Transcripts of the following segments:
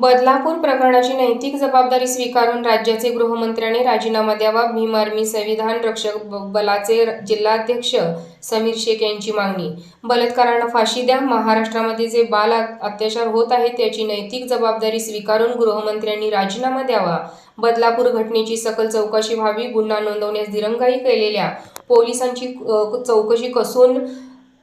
बदलापूर प्रकरणाची नैतिक जबाबदारी स्वीकारून राज्याचे गृहमंत्र्यांनी राजीनामा द्यावा भीम आर्मी संविधान रक्षक ब- बलाचे जिल्हाध्यक्ष समीर शेख यांची मागणी. बलात्कारांना फाशी द्या महाराष्ट्रामध्ये जे बाल अत्याचार होत आहेत त्याची नैतिक जबाबदारी स्वीकारून गृहमंत्र्यांनी राजीनामा द्यावा. बदलापूर घटनेची सकल चौकशी व्हावी गुन्हा नोंदवण्यास दिरंगाई केलेल्या पोलिसांची चौकशी कसून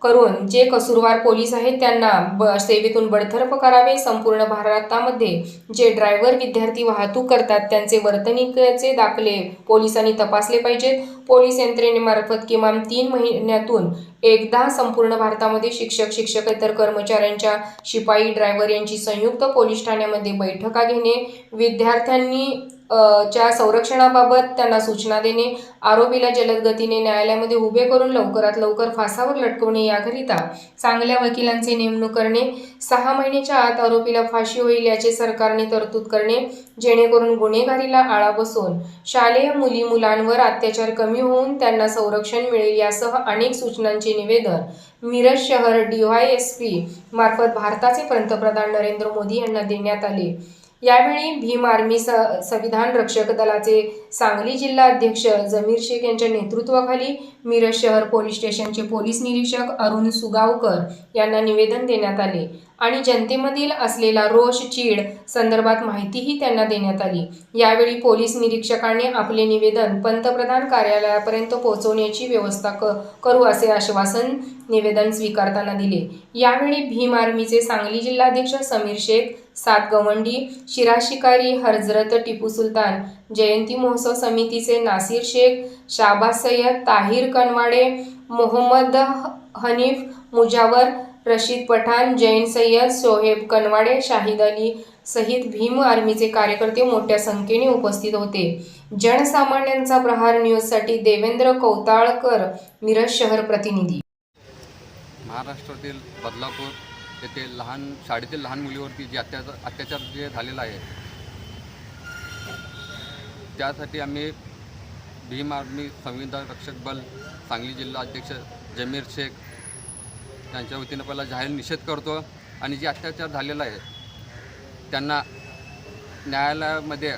करून जे कसूरवार पोलीस आहेत त्यांना ब सेवेतून बडतर्फ करावे. संपूर्ण भारतामध्ये जे ड्रायव्हर विद्यार्थी वाहतूक करतात त्यांचे वर्तणुकीचे दाखले पोलिसांनी तपासले पाहिजेत. पोलीस यंत्रणेमार्फत किमान तीन महिन्यातून एकदा संपूर्ण भारतामध्ये शिक्षक शिक्षकेतर कर्मचाऱ्यांच्या शिपाई ड्रायव्हर यांची संयुक्त पोलीस ठाण्यामध्ये बैठका घेणे विद्यार्थ्यांनी च्या संरक्षणाबाबत त्यांना सूचना देणे आरोपीला जलद गतीने न्यायालयामध्ये उभे करून लवकरात लवकर फासावर लटकवणे याकरिता चांगल्या वकिलांचे नेमणूक करणे सहा महिन्याच्या आत आरोपीला फाशी होईल याचे सरकारने तरतूद करणे जेणेकरून गुन्हेगारीला आळा बसून शालेय मुली मुलांवर अत्याचार कमी होऊन त्यांना संरक्षण मिळेल यासह अनेक सूचनांचे निवेदन मिरज शहर डीवायएसपी मार्फत भारताचे पंतप्रधान नरेंद्र मोदी यांना देण्यात आले. यावेळी भीम आर्मी स संविधान रक्षक दलाचे सांगली जिल्हा अध्यक्ष जमीर शेख यांच्या नेतृत्वाखाली मिरज शहर पोलीस स्टेशनचे पोलीस निरीक्षक अरुण सुगावकर यांना निवेदन देण्यात आले. आणि जनतेमधील असलेला रोष चीड संदर्भात माहितीही त्यांना देण्यात आली. यावेळी पोलीस निरीक्षकांनी आपले निवेदन पंतप्रधान कार्यालयापर्यंत पोहोचवण्याची व्यवस्था क करू असे आश्वासन निवेदन स्वीकारताना दिले. यावेळी भीम आर्मीचे सांगली जिल्हाध्यक्ष समीर शेख सात गवंडी शिरा शिकारी हजरत टिपू सुलतान जयंती महोत्सव समितीचे नासिर शेख शाबाज सय्यद ताहिर कनवाडे मोहम्मद हनीफ मुजावर रशीद पठाण जैन सय्यद सोहेब कनवाडे शाहिद अली सहित भीम आर्मीचे कार्यकर्ते मोठ्या संख्येने उपस्थित होते. जनसामान्यांचा प्रहार न्यूजसाठी देवेंद्र कौताळकर मिरज शहर प्रतिनिधी. महाराष्ट्रातील बदलापूर येथे लहान शाळेतील लहान मुलीवरती जे अत्याचार अत्याचार जे झालेला आहे त्यासाठी आम्ही भीम आर्मी संविधान रक्षक बल सांगली जिल्हा अध्यक्ष जमीर शेख त्यांच्या वतीनं पहिला जाहीर निषेध करतो आणि जे अत्याचार झालेला आहे त्यांना न्यायालयामध्ये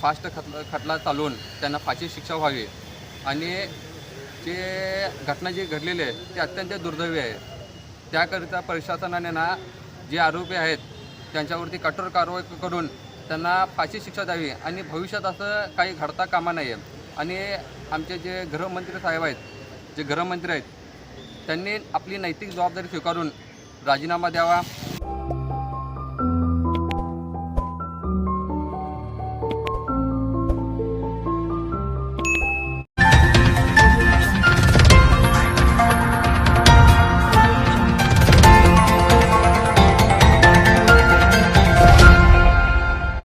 फास्ट खटला खटला चालवून त्यांना फाशी शिक्षा व्हावी. आणि जे घटना जी घडलेली आहे ती अत्यंत दुर्दैवी आहे. त्याकरिता प्रशासनाने ना जे आरोपी आहेत त्यांच्यावरती कठोर कारवाई करून त्यांना फाशी शिक्षा द्यावी. आणि भविष्यात असं काही घडता कामा नये. आणि आमचे जे गृहमंत्री साहेब आहेत जे गृहमंत्री आहेत त्यांनी आपली नैतिक जबाबदारी स्वीकारून राजीनामा द्यावा.